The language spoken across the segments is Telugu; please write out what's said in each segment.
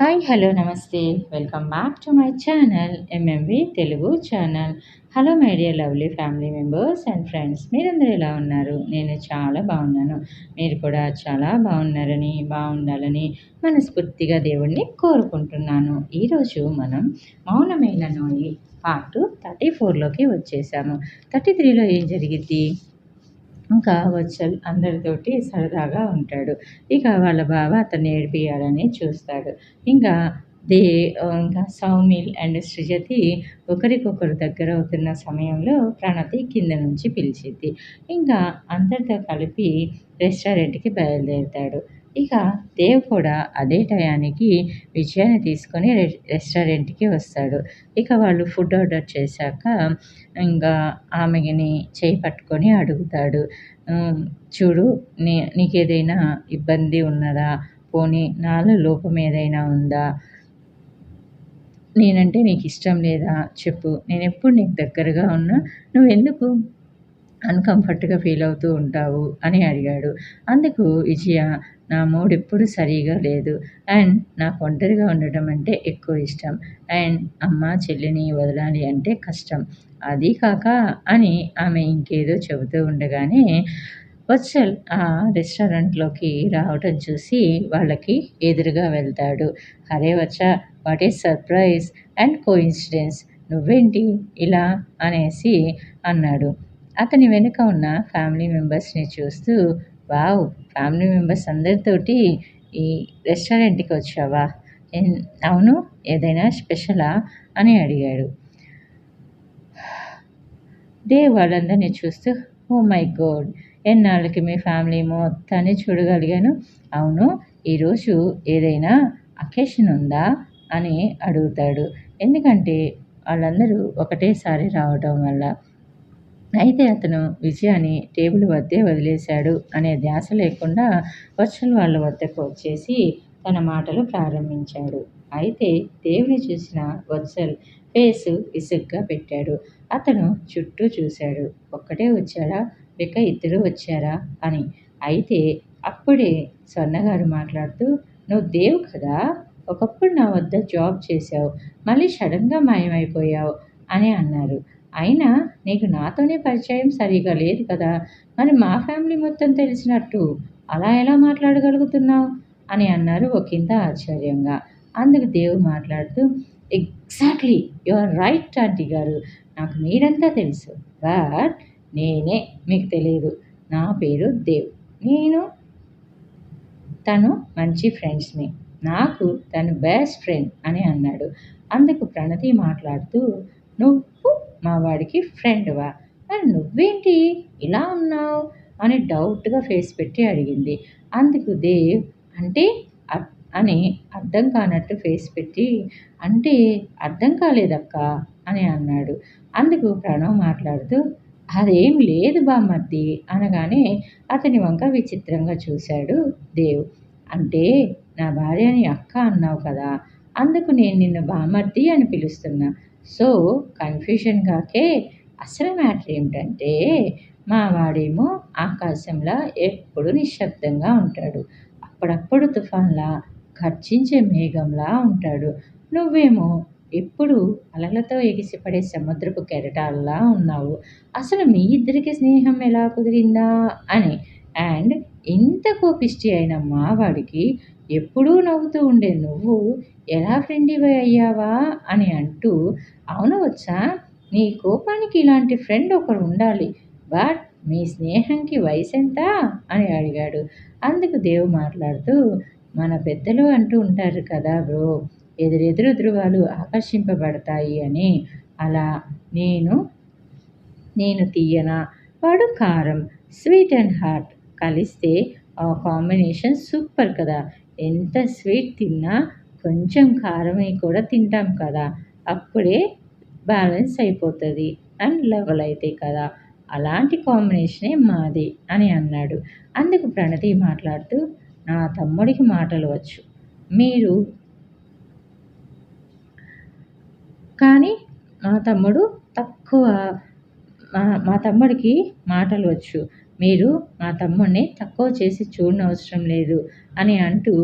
హాయ్ హలో నమస్తే. Welcome back to my channel MMV Telugu channel hello my dear lovely family members and friends మీరందరూ ఎలా ఉన్నారు? నేను చాలా బాగున్నాను. మీరు కూడా చాలా బాగున్నారని బాగుండాలని మనస్ఫూర్తిగా దేవుణ్ణి కోరుకుంటున్నాను. ఈరోజు మనం మౌనమైన నోయి పార్ట్ థర్టీ ఫోర్లోకి వచ్చేసాము. థర్టీ త్రీలో ఏం జరిగింది ఇంకా వచ్చల్ అందరితోటి సరదాగా ఉంటాడు. ఇక వాళ్ళ బావ అతన్ని ఏడిపియాలని చూస్తాడు. ఇంకా దే ఇంకా సౌమిల్ అండ్ సృజతి ఒకరికొకరు దగ్గర అవుతున్న సమయంలో ప్రణతి కింద నుంచి పిలిచిద్ది ఇంకా అందరితో కలిపి రెస్టారెంట్కి బయలుదేరుతాడు. ఇక దేవ్ కూడా అదే టయానికి విజయాన్ని తీసుకొని రె రెస్టారెంట్కి వస్తాడు. ఇక వాళ్ళు ఫుడ్ ఆర్డర్ చేశాక ఇంకా ఆమెని చేయి పట్టుకొని అడుగుతాడు. చూడు నీ నీకేదైనా ఇబ్బంది ఉన్నదా? పోనీ నాలో లోపం ఏదైనా ఉందా? నేనంటే నీకు ఇష్టం లేదా? చెప్పు. నేను ఎప్పుడు నీకు దగ్గరగా ఉన్నా నువ్వెందుకు అన్కంఫర్ట్గా ఫీల్ అవుతూ ఉంటావు? అని అడిగాడు. అందుకు విజయ నా మూడ్ ఎప్పుడు సరిగా లేదు. అండ్ నాకు ఒంటరిగా ఉండటం అంటే ఎక్కువ ఇష్టం. అండ్ అమ్మ చెల్లిని వదలాలి అంటే కష్టం. అది కాక అని ఆమె ఇంకేదో చెబుతూ ఉండగానే వత్సల్ ఆ రెస్టారెంట్లోకి రావటం చూసి వాళ్ళకి ఎదురుగా వెళ్తాడు. అరే వచ్చ what is surprise and coincidence నువ్వేంటి ఇలా? అనేసి అన్నాడు. అతని వెనుక ఉన్న ఫ్యామిలీ మెంబర్స్ని చూస్తూ వావ్ ఫ్యామిలీ మెంబర్స్ అందరితోటి ఈ రెస్టారెంట్కి వచ్చావా? అవును ఏదైనా స్పెషలా? అని అడిగాడు. దే వాళ్ళందరినీ చూస్తూ ఓ మై గోడ్ ఎన్నాళ్ళకి మీ ఫ్యామిలీ మొత్తాన్ని చూడగలిగాను? అవును ఈరోజు ఏదైనా అకేషన్ ఉందా? అని అడుగుతాడు. ఎందుకంటే వాళ్ళందరూ ఒకటేసారి రావటం వల్ల. అయితే అతను విజయాన్ని టేబుల్ వద్దే వదిలేశాడు అనే ధ్యాస లేకుండా వర్షల్ వాళ్ళ వద్దకు వచ్చేసి తన మాటలు ప్రారంభించాడు. అయితే దేవుని చూసిన వత్సల్ ఫేసు విసుగ్గా పెట్టాడు. అతను చుట్టూ చూశాడు. ఒక్కటే వచ్చాడా? ఇక ఇద్దరు వచ్చారా అని. అయితే అప్పుడే స్వర్ణగారు మాట్లాడుతూ నువ్వు దేవు కదా ఒకప్పుడు నా వద్ద జాబ్ చేశావు మళ్ళీ సడన్గా మాయమైపోయావు అని అన్నారు. అయినా నీకు నాతోనే పరిచయం సరిగా లేదు కదా మరి మా ఫ్యామిలీ మొత్తం తెలిసినట్టు అలా ఎలా మాట్లాడగలుగుతున్నావు? అని అన్నారు ఒకంత ఆశ్చర్యంగా. అందుకు దేవు మాట్లాడుతూ exactly you are right aunty గారు నాకు మీరంతా తెలుసు బట్ నేనే మీకు తెలియదు నా పేరు దేవ్. నేను తను మంచి ఫ్రెండ్స్ని. నాకు తను బెస్ట్ ఫ్రెండ్ అని అన్నాడు. అందుకు ప్రణతి మాట్లాడుతూ నువ్వు మా వాడికి ఫ్రెండ్వా మరి నువ్వేంటి? ఇలా ఉన్నావు? అని డౌట్గా ఫేస్ పెట్టి అడిగింది. అందుకు దేవ్ అంటే అని అర్థం కానట్టు ఫేస్ పెట్టి అంటే అర్థం కాలేదక్క అని అన్నాడు. అందుకు ప్రణవ్ మాట్లాడుతూ అదేం లేదు బామ్మర్ది అనగానే అతని వంక విచిత్రంగా చూశాడు దేవ్. అంటే నా భార్యని అక్క అన్నావు కదా అందుకు నేను నిన్ను బామ్మర్ది అని పిలుస్తున్నా. సో కన్ఫ్యూషన్ కాకే అసలు మ్యాటర్ ఏమిటంటే మా వాడేమో ఆకాశంలా ఎప్పుడు నిశ్శబ్దంగా ఉంటాడు. అప్పుడప్పుడు తుఫాన్లా ఖర్చించే మేఘంలా ఉంటాడు. నువ్వేమో ఎప్పుడు అలలతో ఎగిసిపడే సముద్రపు కెరటాల్లా ఉన్నావు. అసలు మీ ఇద్దరికి స్నేహం ఎలా కుదిరిందా? అని. అండ్ ఇంత కోపిష్టి అయిన మావాడికి ఎప్పుడూ నవ్వుతూ ఉండే నువ్వు ఎలా ఫ్రెండ్ అయ్యావా? అని అంటూ అవును వచ్చా నీ కోపానికి ఇలాంటి ఫ్రెండ్ ఒకడు ఉండాలి. బట్ మీ స్నేహంకి వయసు ఎంత? అని అడిగాడు. అందుకు దేవు మాట్లాడుతూ మన పెద్దలు అంటూ ఉంటారు కదా బ్రో ఎదురెదురు ధృవాలు ఆకర్షింపబడతాయి అని. అలా నేను నేను తీయన వాడు కారం స్వీట్ అండ్ హాట్ కలిస్తే ఆ కాంబినేషన్ సూపర్ కదా. ఎంత స్వీట్ తిన్నా కొంచెం కారమే కూడా తింటాం కదా. అప్పుడే బ్యాలెన్స్ అయిపోతుంది అండ్ లెవెల్ అవుతాయి కదా. అలాంటి కాంబినేషనే మాది అని అన్నాడు. అందుకు ప్రణతి మాట్లాడుతూ నా తమ్ముడికి మాటలు వచ్చు. మీరు కానీ మా తమ్ముడు తక్కువ మా మా తమ్ముడికి మాటలు వచ్చు. మీరు మా తమ్ముడిని తక్కువ చేసి చూడనవసరం లేదు అని అంటూ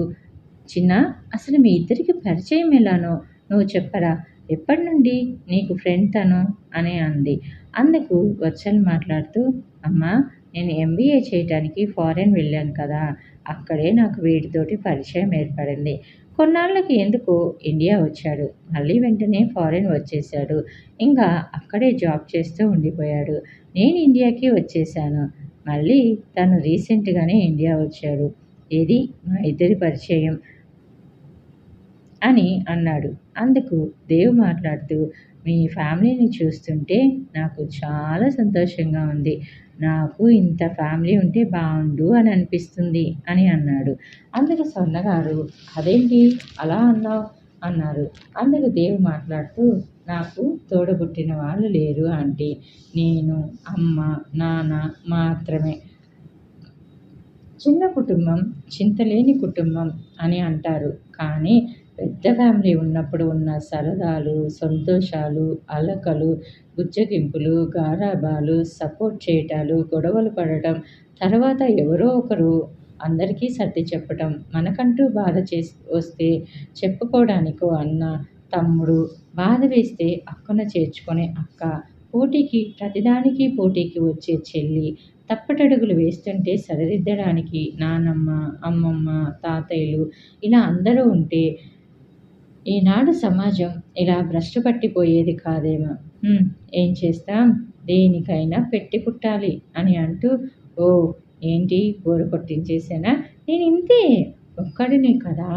చిన్న అసలు మీ ఇద్దరికి పరిచయం ఎలానో నువ్వు చెప్పరా? ఎప్పటి నుండి నీకు ఫ్రెండ్ తను? అని అంది. అందుకు వచ్చల్ మాట్లాడుతూ అమ్మా నేను ఎంబీఏ చేయటానికి ఫారెన్ వెళ్ళాను కదా అక్కడే నాకు వీటితోటి పరిచయం ఏర్పడింది. కొన్నాళ్ళకి ఎందుకు ఇండియా వచ్చాడు? మళ్ళీ వెంటనే ఫారెన్ వచ్చేసాడు ఇంకా అక్కడే జాబ్ చేస్తూ ఉండిపోయాడు. నేను ఇండియాకి వచ్చేసాను మళ్ళీ తను రీసెంట్గానే ఇండియా వచ్చాడు. ఇది మా ఇద్దరి పరిచయం అని అన్నాడు. అందుకు దేవ్ మాట్లాడుతూ మీ ఫ్యామిలీని చూస్తుంటే నాకు చాలా సంతోషంగా ఉంది. నాకు ఇంత ఫ్యామిలీ ఉంటే బాగుండు అని అనిపిస్తుంది అని అన్నాడు. అందుకు స్వర్ణగారు అదేంటి అలా అన్నావు? అన్నారు. అందుకు దేవు మాట్లాడుతూ నాకు తోడబుట్టిన వాళ్ళు లేరు ఆంటీ. నేను అమ్మ నాన్న మాత్రమే. చిన్న కుటుంబం చింతలేని కుటుంబం అని అంటారు. కానీ పెద్ద ఫ్యామిలీ ఉన్నప్పుడు ఉన్న సరదాలు సంతోషాలు అలకలు బుజ్జగింపులు గారాబాలు సపోర్ట్ చేయటాలు గొడవలు పడటం తర్వాత ఎవరో ఒకరు అందరికీ సర్ది చెప్పటం మనకంటూ బాధ చేసి వస్తే చెప్పుకోవడానికో అన్న తమ్ముడు బాధ వేస్తే అక్కన చేర్చుకునే అక్క పోటీకి ప్రతిదానికి పోటీకి వచ్చే చెల్లి తప్పటడుగులు వేస్తుంటే సరిదిద్దడానికి నానమ్మ అమ్మమ్మ తాతయ్యలు ఇలా అందరూ ఉంటే ఈనాడు సమాజం ఇలా భ్రష్టు పట్టిపోయేది కాదేమో. ఏం చేస్తాం? దేనికైనా పెట్టి పుట్టాలి అని అంటూ ఓ ఏంటి? బోరు కొట్టించేసానా నేను ఇంతే ఒక్కడినే కదా?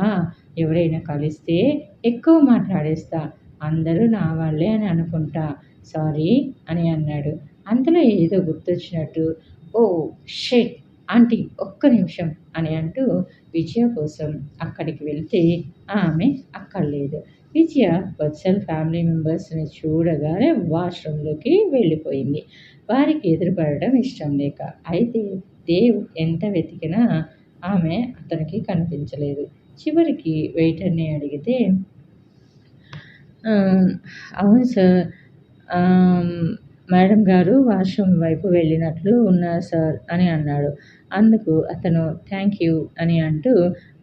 ఎవరైనా కలిస్తే ఎక్కువ మాట్లాడేస్తా. అందరూ నా వాళ్ళే అని అనుకుంటా. సారీ అని అన్నాడు. అందులో ఏదో గుర్తొచ్చినట్టు ఓ షెట్ ఆంటీ ఒక్క నిమిషం అని అంటూ విజయ కోసం అక్కడికి వెళ్తే ఆమె అక్కడ లేదు విజయ వత్సల్ ఫ్యామిలీ మెంబర్స్ని చూడగానే వాష్రూమ్లోకి వెళ్ళిపోయింది. వారికి ఎదురుపడడం ఇష్టం లేక. అయితే దేవ్ ఎంత వెతికినా ఆమె అతనికి కనిపించలేదు. చివరికి వెయిటర్ని అడిగితే అవును సార్. మేడం గారు వాష్రూమ్ వైపు వెళ్ళినట్లు ఉన్నారు సార్ అని అన్నాడు. అందుకు అతను థ్యాంక్ యూ అని అంటూ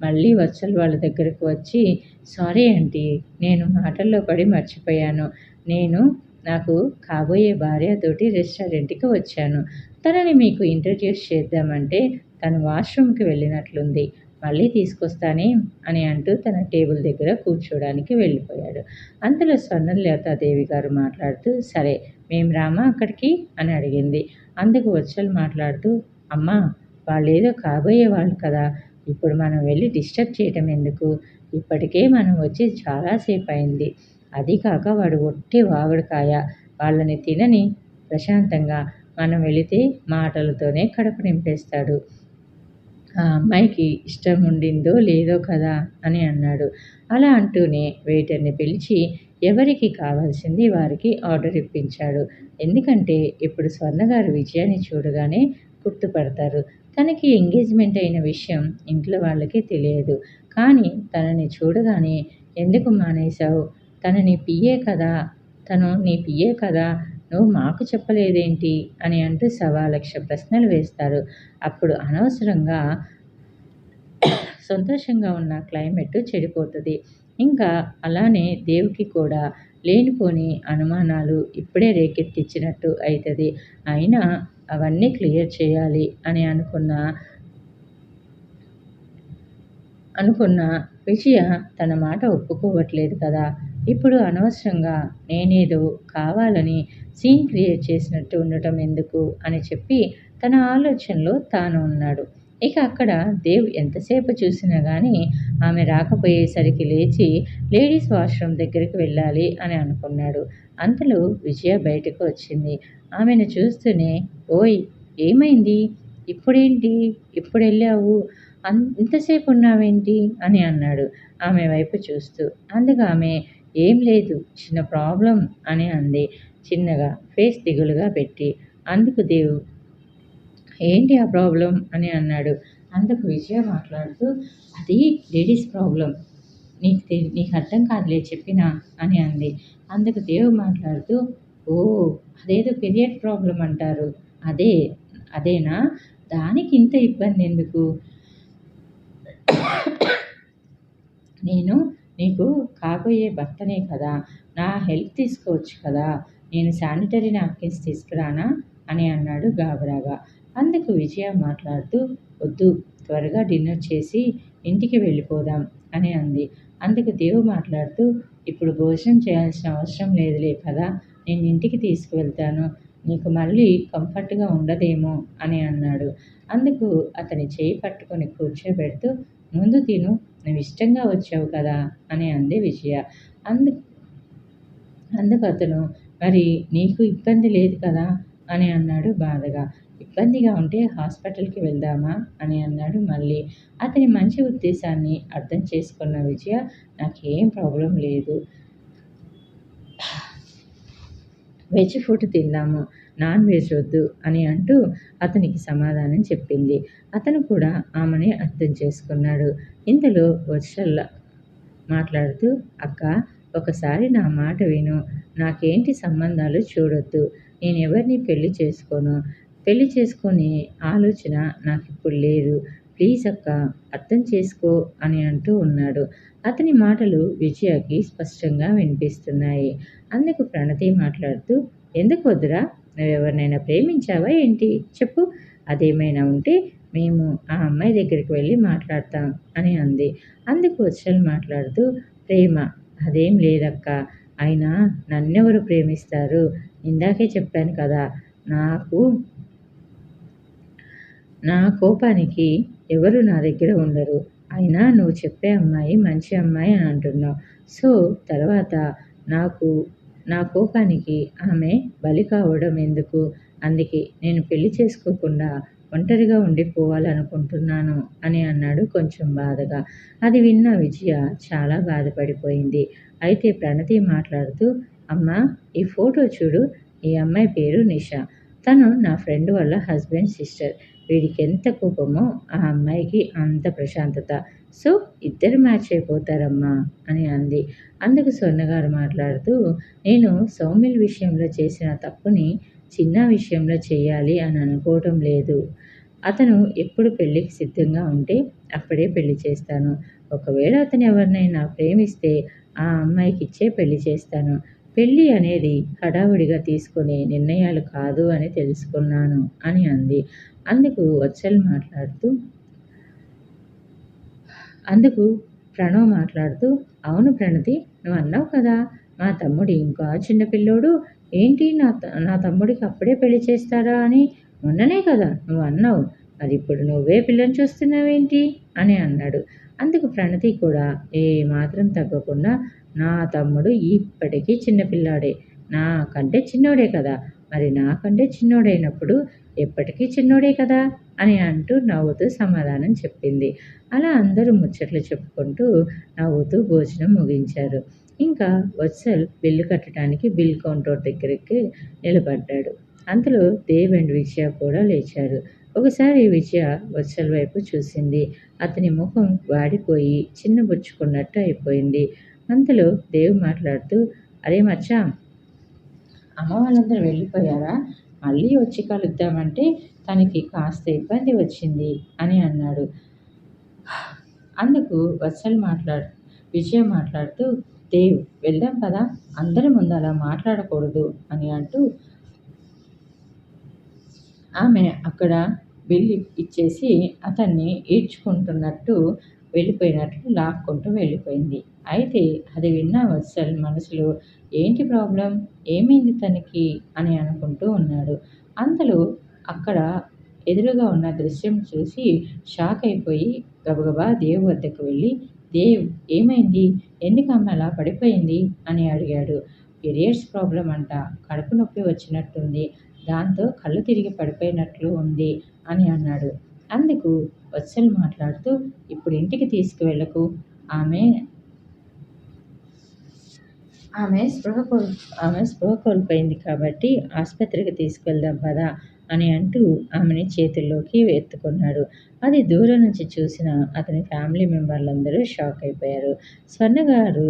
మళ్ళీ వత్సల్ వాళ్ళ దగ్గరకు వచ్చి సారీ ఆంటీ నేను మాటల్లో పడి మర్చిపోయాను. నేను నాకు కాబోయే భార్యతోటి రెస్టారెంట్కి వచ్చాను. తనని మీకు ఇంట్రడ్యూస్ చేద్దామంటే తను వాష్రూమ్కి వెళ్ళినట్లుంది. మళ్ళీ తీసుకొస్తానే అని అంటూ తన టేబుల్ దగ్గర కూర్చోడానికి వెళ్ళిపోయాడు. అంతలో స్వర్ణలతాదేవి గారు మాట్లాడుతూ సరే మేము రామా అక్కడికి? అని అడిగింది. అందుకు వచ్చలు మాట్లాడుతూ అమ్మా వాళ్ళేదో కాబోయే వాళ్ళు కదా. ఇప్పుడు మనం వెళ్ళి డిస్టర్బ్ చేయటం ఎందుకు? ఇప్పటికే మనం వచ్చి చాలాసేపు అయింది అది కాక వాడు ఒట్టి వాగుడుకాయ. వాళ్ళని తినని ప్రశాంతంగా. మనం వెళితే మాటలతోనే కడుపు నింపేస్తాడు. ఆ అమ్మాయికి ఇష్టం ఉండిందో లేదో కదా అని అన్నాడు. అలా అంటూనే వెయిటర్ని పిలిచి ఎవరికి కావాల్సింది వారికి ఆర్డర్ ఇప్పించాడు. ఎందుకంటే ఇప్పుడు స్వర్ణగారు విజయాన్ని చూడగానే గుర్తుపడతారు. తనకి ఎంగేజ్మెంట్ అయిన విషయం ఇంట్లో వాళ్ళకి తెలియదు. కానీ తనని చూడగానే ఎందుకు మానేశావు? తనని పియే కదా? తను నీ పియే కదా? నువ్వు మాకు చెప్పలేదేంటి? అని అంటూ సవా లక్ష ప్రశ్నలు వేస్తారు. అప్పుడు అనవసరంగా సంతోషంగా ఉన్న క్లైమేట్ చెడిపోతుంది. ఇంకా అలానే దేవుకి కూడా లేనిపోని అనుమానాలు ఇప్పుడే రేకెత్తిచ్చినట్టు అవుతుంది అయినా అవన్నీ క్లియర్ చేయాలి అని అనుకున్న అనుకున్న విజయ తన మాట ఒప్పుకోవట్లేదు కదా. ఇప్పుడు అనవసరంగా నేనేదో కావాలని సీన్ క్రియేట్ చేసినట్టు ఉండటం ఎందుకు అని చెప్పి తన ఆలోచనలో తాను ఉన్నాడు. ఇక అక్కడ దేవ్ ఎంతసేపు చూసినా కానీ ఆమె రాకపోయేసరికి లేచి లేడీస్ వాష్రూమ్ దగ్గరికి వెళ్ళాలి అని అనుకున్నాడు. అంతలో విజయ బయటకు వచ్చింది. ఆమెను చూస్తూనే ఓయ్ ఏమైంది? ఇప్పుడేంటి? ఇప్పుడు వెళ్ళావు అంతసేపు ఇంతసేపు ఉన్నావేంటి? అని అన్నాడు ఆమె వైపు చూస్తూ. అందుకు ఆమె ఏం లేదు చిన్న ప్రాబ్లం అని అంది. చిన్నగా ఫేస్ దిగులుగా పెట్టి. అందుకు దేవు ఏంటి ఆ ప్రాబ్లం? అని అన్నాడు. అందుకు విజయ మాట్లాడుతూ అది లేడీస్ ప్రాబ్లం. నీకు నీకు అర్థం కాదులే చెప్పినా అని అంది. అందుకు దేవు మాట్లాడుతూ ఓ అదేదో పీరియడ్ ప్రాబ్లం అంటారు. అదే అదేనా? దానికి ఇంత ఇబ్బంది ఎందుకు? నేను నీకు కాబోయే భర్తనే కదా నా హెల్ప్ తీసుకోవచ్చు కదా నేను శానిటరీ నాప్కిన్స్ తీసుకురానా? అని అన్నాడు గాబరాగా. అందుకు విజయ మాట్లాడుతూ వద్దు త్వరగా డిన్నర్ చేసి ఇంటికి వెళ్ళిపోదాం అని అంది. అందుకు దేవు మాట్లాడుతూ ఇప్పుడు భోజనం చేయాల్సిన అవసరం లేదులే కదా నేను ఇంటికి తీసుకువెళ్తాను. నీకు మళ్ళీ కంఫర్ట్గా ఉండదేమో అని అన్నాడు. అందుకు అతని చేయి పట్టుకొని కూర్చోబెడుతూ ముందు తిను నువ్వు ఇష్టంగా వచ్చావు కదా అని అంది విజయ. అందు అందుకు అతను మరి నీకు ఇబ్బంది లేదు కదా అని అన్నాడు బాధగా. ఇబ్బందిగా ఉంటే హాస్పిటల్కి వెళ్దామా అని అన్నాడు మళ్ళీ. అతని మంచి ఉద్దేశాన్ని అర్థం చేసుకున్న విజయ నాకేం ప్రాబ్లం లేదు. వెజ్ ఫుడ్ తిందాము. నాన్ వెజ్ వద్దు అని అంటూ అతనికి సమాధానం చెప్పింది. అతను కూడా ఆమెని అర్థం చేసుకున్నాడు. ఇందులో వర్షల్ల మాట్లాడుతూ అక్క ఒకసారి నా మాట విను. నాకేంటి సంబంధాలు చూడొద్దు. నేను ఎవరిని పెళ్ళి చేసుకోను? పెళ్ళి చేసుకునే ఆలోచన నాకు ఇప్పుడు లేదు. ప్లీజ్ అక్క అర్థం చేసుకో అని అంటూ ఉన్నాడు. అతని మాటలు విజయకి స్పష్టంగా వినిపిస్తున్నాయి. అందుకు ప్రణతి మాట్లాడుతూ ఎందుకు వద్దురా? నువ్వెవరినైనా ప్రేమించావా ఏంటి? చెప్పు. అదేమైనా ఉంటే మేము ఆ అమ్మాయి దగ్గరికి వెళ్ళి మాట్లాడతాం అని అంది. అందుకు వచ్చలు మాట్లాడుతూ ప్రేమ అదేం లేదక్క. అయినా నన్నెవరు ప్రేమిస్తారు? ఇందాకే చెప్పాను కదా నాకు నా కోపానికి ఎవరు నా దగ్గర ఉండరు. అయినా నువ్వు చెప్పే అమ్మాయి మంచి అమ్మాయి అని అంటున్నావు. సో తర్వాత నాకు నా కోపానికి ఆమె బలి కావడం ఎందుకు? అందుకే నేను పెళ్ళి చేసుకోకుండా ఒంటరిగా ఉండిపోవాలనుకుంటున్నాను అని అన్నాడు కొంచెం బాధగా. అది విన్న విజయ చాలా బాధపడిపోయింది. అయితే ప్రణతి మాట్లాడుతూ అమ్మా ఈ ఫోటో చూడు. ఈ అమ్మాయి పేరు నిషా. తను నా ఫ్రెండ్ వాళ్ళ హస్బెండ్ సిస్టర్. వీడికి ఎంత కోపమో ఆ అమ్మాయికి అంత ప్రశాంతత. సో ఇద్దరు మ్యాచ్ అయిపోతారమ్మా అని అంది. అందుకు స్వర్ణగారు మాట్లాడుతూ నేను సౌమిల్ విషయంలో చేసిన తప్పుని చిన్న విషయంలో చేయాలి అని అనుకోవటం లేదు. అతను ఎప్పుడు పెళ్ళికి సిద్ధంగా ఉంటే అప్పుడే పెళ్ళి చేస్తాను. ఒకవేళ అతను ఎవరినైనా ప్రేమిస్తే ఆ అమ్మాయికి ఇచ్చే పెళ్ళి చేస్తాను. పెళ్ళి అనేది హడావుడిగా తీసుకునే నిర్ణయాలు కాదు అని తెలుసుకున్నాను అని అంది. అందుకు వచ్చల్ మాట్లాడుతూ అందుకు ప్రణవ్ మాట్లాడుతూ అవును ప్రణతి నువ్వు అన్నావు కదా మా తమ్ముడు ఇంకా చిన్నపిల్లోడు ఏంటి నా నా తమ్ముడికి అప్పుడే పెళ్ళి చేస్తారా అని? మొన్ననే కదా నువ్వు అన్నావు మరి ఇప్పుడు నువ్వే పిల్లని చూస్తున్నావేంటి? అని అన్నాడు. అందుకు ప్రణతి కూడా ఏ మాత్రం తగ్గకుండా నా తమ్ముడు ఇప్పటికీ చిన్నపిల్లాడే నాకంటే చిన్నోడే కదా. మరి నాకంటే చిన్నోడైనప్పుడు ఎప్పటికీ చిన్నోడే కదా అని అంటూ నవ్వుతూ సమాధానం చెప్పింది. అలా అందరూ ముచ్చట్లు చెప్పుకుంటూ నవ్వుతూ భోజనం ముగించారు. ఇంకా వత్సల్ బిల్లు కట్టడానికి బిల్ కౌంటర్ దగ్గరికి నిలబడ్డాడు. అంతలో దేవ్ అండ్ విజయ కూడా లేచారు. ఒకసారి విజయ వత్సల్ వైపు చూసింది. అతని ముఖం వాడిపోయి చిన్నబుచ్చుకున్నట్టు అయిపోయింది. అంతలో దేవ్ మాట్లాడుతూ అరే మచ్చా అమ్మ వాళ్ళందరూ వెళ్ళిపోయారా? మళ్ళీ వచ్చి కలుద్దామంటే తనకి కాస్త ఇబ్బంది వచ్చింది అని అన్నాడు. అందుకు వత్సల్ మాట్లాడు విజయ మాట్లాడుతూ దేవ్ వెళ్దాం కదా అందరి ముందు అలా మాట్లాడకూడదు అని అంటూ ఆమె అక్కడ బిల్లు ఇచ్చేసి అతన్ని ఈడ్చుకుంటున్నట్టు వెళ్ళిపోయినట్లు లాక్కుంటూ వెళ్ళిపోయింది. అయితే అది విన్న వత్సల్ మనసులో ఏంటి ప్రాబ్లం? ఏమైంది తనకి? అని అనుకుంటూ ఉన్నాడు. అంతలో అక్కడ ఎదురుగా ఉన్న దృశ్యం చూసి షాక్ అయిపోయి గబగబా దేవ్ వద్దకు వెళ్ళి దేవ్ ఏమైంది? ఎందుకు అమ్మ అలా పడిపోయింది? అని అడిగాడు. పీరియడ్స్ ప్రాబ్లం అంట. కడుపు నొప్పి వచ్చినట్టుంది. దాంతో కళ్ళు తిరిగి పడిపోయినట్లు ఉంది అని అన్నాడు. అందుకు వత్సల్ మాట్లాడుతూ ఇప్పుడు ఇంటికి తీసుకువెళ్ళకు. ఆమె ఆమె స్పృహ కోల్ ఆమె స్పృహ కోల్పోయింది కాబట్టి ఆసుపత్రికి తీసుకెళ్దాం పదా అని అంటూ ఆమెని చేతుల్లోకి ఎత్తుకున్నాడు. అది దూరం నుంచి చూసిన అతని ఫ్యామిలీ మెంబర్లందరూ షాక్ అయిపోయారు. స్వర్ణగారు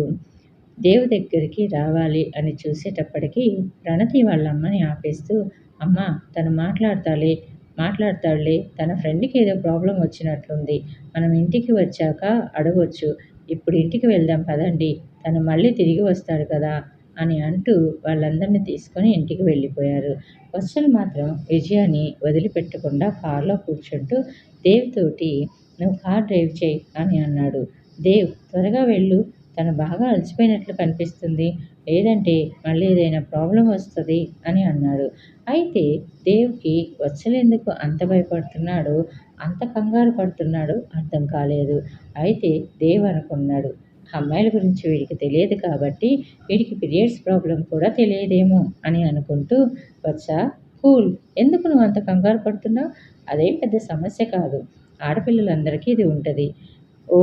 దేవు దగ్గరికి రావాలి అని చూసేటప్పటికీ ప్రణతి వాళ్ళ అమ్మని ఆపేస్తూ అమ్మ తను మాట్లాడతాలి మాట్లాడతాడులే. తన ఫ్రెండ్కి ఏదో ప్రాబ్లం వచ్చినట్లుంది. మనం ఇంటికి వచ్చాక అడగొచ్చు. ఇప్పుడు ఇంటికి వెళ్దాం పదండి. తను మళ్ళీ తిరిగి వస్తాడు కదా అని అంటూ వాళ్ళందరినీ తీసుకొని ఇంటికి వెళ్ళిపోయారు. వత్సల్ మాత్రం విజయాన్ని వదిలిపెట్టకుండా కారులో కూర్చుంటూ దేవ్ తోటి నువ్వు కార్ డ్రైవ్ చేయి అని అన్నాడు. దేవ్ త్వరగా వెళ్ళు. తను బాగా అలసిపోయినట్లు కనిపిస్తుంది. లేదంటే మళ్ళీ ఏదైనా ప్రాబ్లం వస్తుంది అని అన్నాడు. అయితే దేవ్కి వచ్చలేందుకు అంత భయపడుతున్నాడు అంత కంగారు పడుతున్నాడు అర్థం కాలేదు. అయితే దేవ్ అనుకున్నాడు అమ్మాయిల గురించి వీడికి తెలియదు కాబట్టి వీడికి పీరియడ్స్ ప్రాబ్లం కూడా తెలియదేమో అని అనుకుంటూ వచ్చా కూల్ ఎందుకు నువ్వు అంత కంగారు పడుతున్నావు? అదేం పెద్ద సమస్య కాదు ఆడపిల్లలందరికీ ఇది ఉంటుంది. ఓ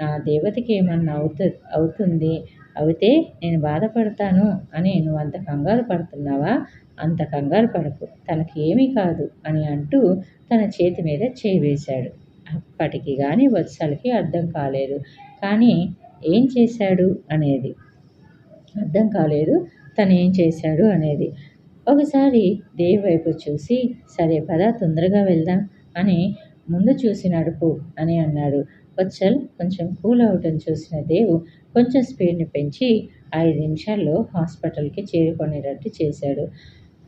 నా దేవతకి ఏమన్నా అవుతు అవుతుంది? అయితే నేను బాధపడతాను అని నువ్వు అంత కంగారు పడుతున్నావా? అంత కంగారు పడకు. తనకి ఏమీ కాదు అని అంటూ తన చేతి మీద చేయి వేశాడు. అప్పటికి కానీ వత్సలకి అర్థం కాలేదు. కానీ ఏం చేశాడు అనేది? అర్థం కాలేదు. తను ఏం చేశాడు అనేది? ఒకసారి దేవి వైపు చూసి సరే పద తొందరగా వెళ్దాం అని ముందు చూసి నడుపు అని అన్నాడు. వత్సల్ కొంచెం కూల్ అవటం చూసిన దేవు కొంచెం స్పీడ్ని పెంచి ఐదు నిమిషాల్లో హాస్పిటల్కి చేరుకునేటట్టు చేశాడు.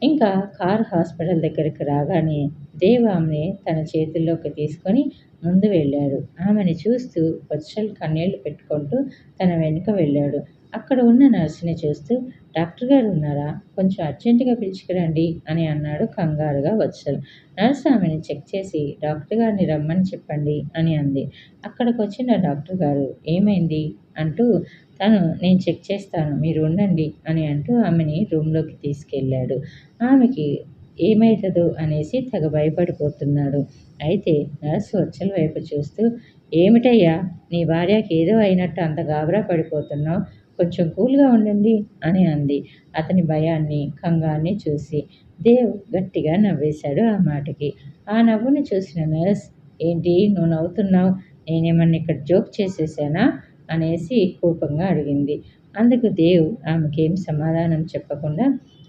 ఇంకా కార్ హాస్పిటల్ దగ్గరికి రాగానే దేవ్ ఆమెని తన చేతుల్లోకి తీసుకొని ముందు వెళ్ళాడు. ఆమెని చూస్తూ వత్సల్ కన్నీళ్ళు పెట్టుకుంటూ తన వెనుక వెళ్ళాడు. అక్కడ ఉన్న నర్సుని చూస్తూ డాక్టర్ గారు ఉన్నారా? కొంచెం అర్జెంటుగా పిలుచుకురండి అని అన్నాడు కంగారుగా వత్సల్. నర్స్ ఆమెను చెక్ చేసి డాక్టర్ గారిని రమ్మని చెప్పండి అని అంది. అక్కడికి వచ్చిన డాక్టర్ గారు ఏమైంది? అంటూ తను నేను చెక్ చేస్తాను మీరు ఉండండి అని అంటూ ఆమెని రూమ్లోకి తీసుకెళ్ళాడు. ఆమెకి ఏమవుతుందో అనేసి తెగ భయపడిపోతున్నాడు. అయితే నర్సు వచ్చల వైపు చూస్తూ ఏమిటయ్యా? నీ భార్యకి ఏదో అయినట్టు అంత గాబరా పడిపోతున్నావు? కొంచెం కూల్గా ఉండండి అని అంది. అతని భయాన్ని కంగాన్ని చూసి దేవ్ గట్టిగా నవ్వేశాడు ఆ మాటకి. ఆ నవ్వుని చూసిన నర్స్ ఏంటి నువ్వు నవ్వుతున్నావు? నేనేమన్నా ఇక్కడ జోక్ చేసేసానా? అనేసి కోపంగా అడిగింది. అందుకు దేవ్ ఆమెకేం సమాధానం చెప్పకుండా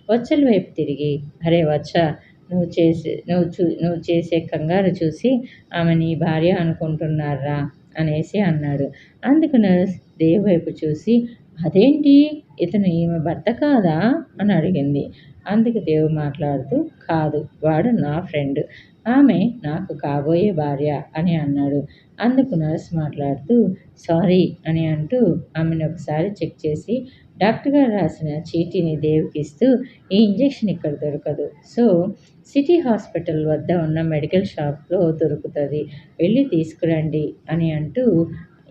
వచ్చల వైపు తిరిగి అరే వచ్చా నువ్వు చేసే నువ్వు చూ నువ్వు చేసే కంగారు చూసి ఆమె నీ భార్య అనుకుంటున్నారా? అనేసి అన్నాడు. అందుకు నర్స్ దేవ్ వైపు చూసి అదేంటి? ఇతను ఈమె భర్త కాదా? అని అడిగింది. అందుకు దేవు మాట్లాడుతూ కాదు వాడు నా ఫ్రెండ్. ఆమె నాకు కాబోయే భార్య అని అన్నాడు. అందుకు నర్స్ మాట్లాడుతూ సారీ అని అంటూ ఆమెను ఒకసారి చెక్ చేసి డాక్టర్ గారు రాసిన చీటీని దేవుకి ఇస్తూ ఈ ఇంజెక్షన్ ఇక్కడ దొరకదు. సో సిటీ హాస్పిటల్ వద్ద ఉన్న మెడికల్ షాప్లో దొరుకుతుంది. వెళ్ళి తీసుకురండి అని అంటూ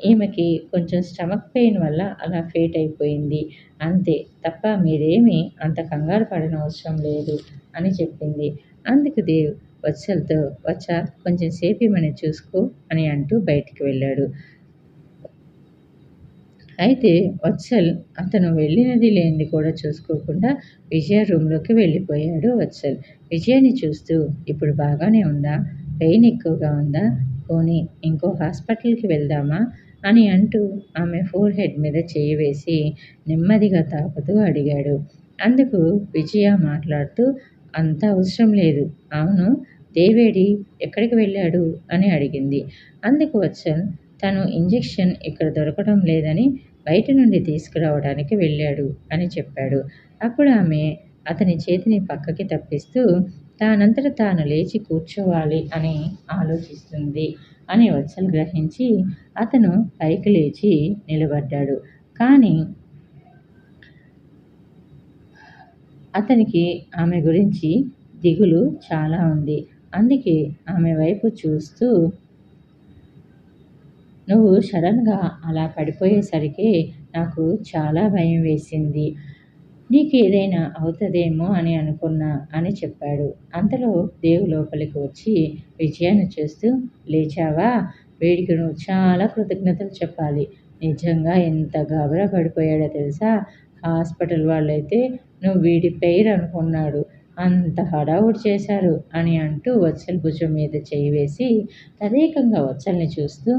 ఈమెకి కొంచెం స్టమక్ పెయిన్ వల్ల అలా ఫేట్ అయిపోయింది. అంతే తప్ప మీరేమీ అంత కంగారు పడనవసరం లేదు అని చెప్పింది. అందుకు దేవ్ వత్సల్తో వచ్చ కొంచెం సేపు ఈమెను చూసుకో అని అంటూ బయటికి వెళ్ళాడు. అయితే వత్సల్ అతను వెళ్ళినది లేనిది కూడా చూసుకోకుండా విజయ రూమ్లోకి వెళ్ళిపోయాడు వత్సల్. విజయని చూస్తూ ఇప్పుడు బాగానే ఉందా? పెయిన్ ఎక్కువగా ఉందా? పోనీ ఇంకో హాస్పిటల్కి వెళ్దామా? అని అంటూ ఆమె ఫోర్ హెడ్ మీద చేయి వేసి నెమ్మదిగా తాకుతూ అడిగాడు. అందుకు విజయ మాట్లాడుతూ అంత అవసరం లేదు. అవును దేవేడి ఎక్కడికి వెళ్ళాడు? అని అడిగింది. అందుకు వచ్చన్ తను ఇంజెక్షన్ ఇక్కడ దొరకడం లేదని బయట నుండి తీసుకురావడానికి వెళ్ళాడు అని చెప్పాడు. అప్పుడు ఆమె అతని చేతిని పక్కకి తప్పిస్తూ తానంతట తాను లేచి కూర్చోవాలి అని ఆలోచిస్తుంది. అని వత్సలు గ్రహించి అతను పైకి లేచి నిలబడ్డాడు. కానీ అతనికి ఆమె గురించి దిగులు చాలా ఉంది. అందుకే ఆమె వైపు చూస్తూ నువ్వు సడన్గా అలా పడిపోయేసరికి నాకు చాలా భయం వేసింది. నీకు ఏదైనా అవుతుందేమో అని అనుకున్నా అని చెప్పాడు. అంతలో దేవు లోపలికి వచ్చి విజయాన్ని చూస్తూ లేచావా? వీడికి నువ్వు చాలా కృతజ్ఞతలు చెప్పాలి. నిజంగా ఎంత గాబరా పడిపోయాడో తెలుసా? హాస్పిటల్ వాళ్ళైతే నువ్వు వీడి పేరు అనుకున్నాడు. అంత హడావుడి చేశారు అని అంటూ వత్సల్ భుజం మీద చేయి వేసి తదేకంగా వత్సల్ని చూస్తూ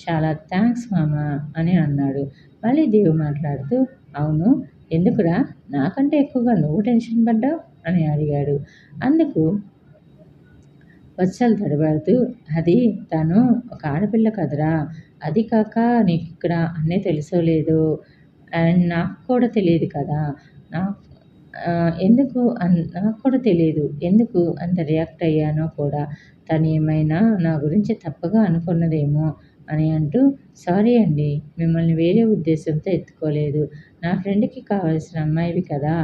చాలా థ్యాంక్స్ మామ అని అన్నాడు. మళ్ళీ దేవు మాట్లాడుతూ అవును ఎందుకురా? నాకంటే ఎక్కువగా నువ్వు టెన్షన్ పడ్డావు? అని అడిగాడు. అందుకు వత్సలు తడబడుతూ అది తను ఒక ఆడపిల్ల కదరా అది కాక నీకు ఇక్కడ అన్నీ తెలుసో లేదో అండ్ నాకు కూడా తెలియదు కదా. నా ఎందుకు అన్ నాకు కూడా తెలియదు. ఎందుకు అంత రియాక్ట్ అయ్యానో కూడా తను ఏమైనా నా గురించి తప్పగా అనుకున్నదేమో అని అంటూ సారీ అండి మిమ్మల్ని వేరే ఉద్దేశంతో ఎత్తుకోలేదు. నా ఫ్రెండ్కి కావాల్సిన అమ్మాయివి కదా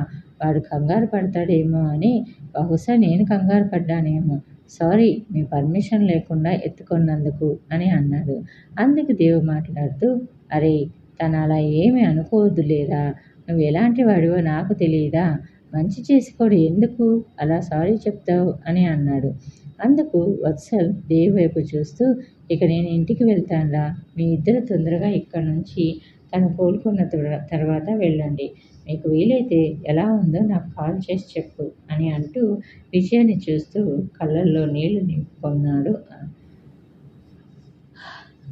వాడు కంగారు పడతాడేమో అని బహుశా నేను కంగారు పడ్డానేమో. సారీ మీ పర్మిషన్ లేకుండా ఎత్తుకున్నందుకు అని అన్నాడు. అందుకు దేవు మాట్లాడుతూ అరే తను అలా ఏమి అనుకోవద్దు లేదా? నువ్వు ఎలాంటి వాడివో నాకు తెలియదా? మంచి చేసుకోడు ఎందుకు? అలా సారీ చెప్తావు అని అన్నాడు. అందుకు వత్సల్ దేవి వైపు చూస్తూ ఇక నేను ఇంటికి వెళ్తానురా మీ ఇద్దరు తొందరగా ఇక్కడ నుంచి తను కోలుకున్న తర్వాత వెళ్ళండి. మీకు వీలైతే ఎలా ఉందో నాకు కాల్ చేసి చెప్పు అని అంటూ విజయాన్ని చూస్తూ కళ్ళల్లో నీళ్ళు నింపుకున్నాడు.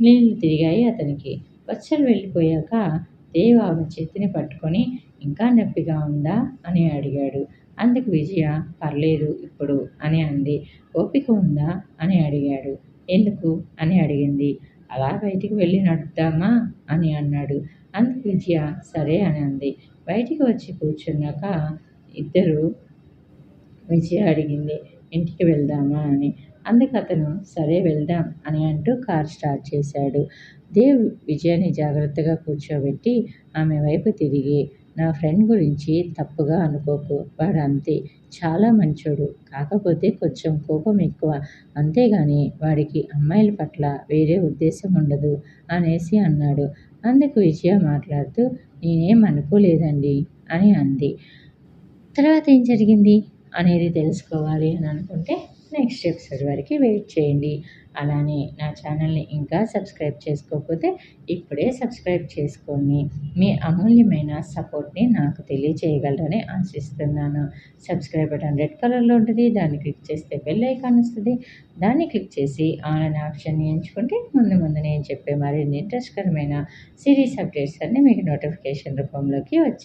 నీళ్ళు తిరిగాయి అతనికి. వచ్చలు వెళ్ళిపోయాక దేవ్ ఆమె చేతిని పట్టుకొని ఇంకా నొప్పిగా ఉందా? అని అడిగాడు. అందుకు విజయ పర్లేదు ఇప్పుడు అని అంది. ఓపిక ఉందా? అని అడిగాడు. ఎందుకు? అని అడిగింది. అలా బయటికి వెళ్ళి నడుద్దామా అని అన్నాడు. అందుకు విజయ సరే అని అంది. బయటికి వచ్చి కూర్చున్నాక ఇద్దరు విజయ అడిగింది ఇంటికి వెళ్దామా అని. అందుకు అతను సరే వెళ్దాం అని అంటూ కార్ స్టార్ట్ చేశాడు. దేవ్ విజయాన్ని జాగ్రత్తగా కూర్చోబెట్టి ఆమె వైపు తిరిగి నా ఫ్రెండ్ గురించి తప్పుగా అనుకోకు వాడు అంతే చాలా మంచోడు. కాకపోతే కొంచెం కోపం ఎక్కువ. అంతేగాని వాడికి అమ్మాయిల పట్ల వేరే ఉద్దేశం ఉండదు అనేసి అన్నాడు. అందుకు విజయ మాట్లాడుతూ నేనేం అనుకోలేదండి అని అంది. తర్వాత ఏం జరిగింది? అనేది తెలుసుకోవాలి అని అనుకుంటే నెక్స్ట్ ఎపిసోడ్ వరకు వెయిట్ చేయండి. అలానే నా ఛానల్ని ఇంకా సబ్స్క్రైబ్ చేసుకోకపోతే ఇప్పుడే సబ్స్క్రైబ్ చేసుకొని మీ అమూల్యమైన సపోర్ట్ని నాకు తెలియచేయగలరని ఆశిస్తున్నాను. సబ్స్క్రైబ్ బటన్ రెడ్ కలర్లో ఉంటుంది దాన్ని క్లిక్ చేస్తే బెల్ ఐకాన్ వస్తుంది. దాన్ని క్లిక్ చేసి ఆన్ అనే ఆప్షన్ని ఎంచుకుంటే ముందు ముందు నేను చెప్పే మరిన్ని ఇంట్రెస్ట్కరమైన సిరీస్ అప్డేట్స్ అన్నీ మీకు నోటిఫికేషన్ రూపంలోకి వచ్చి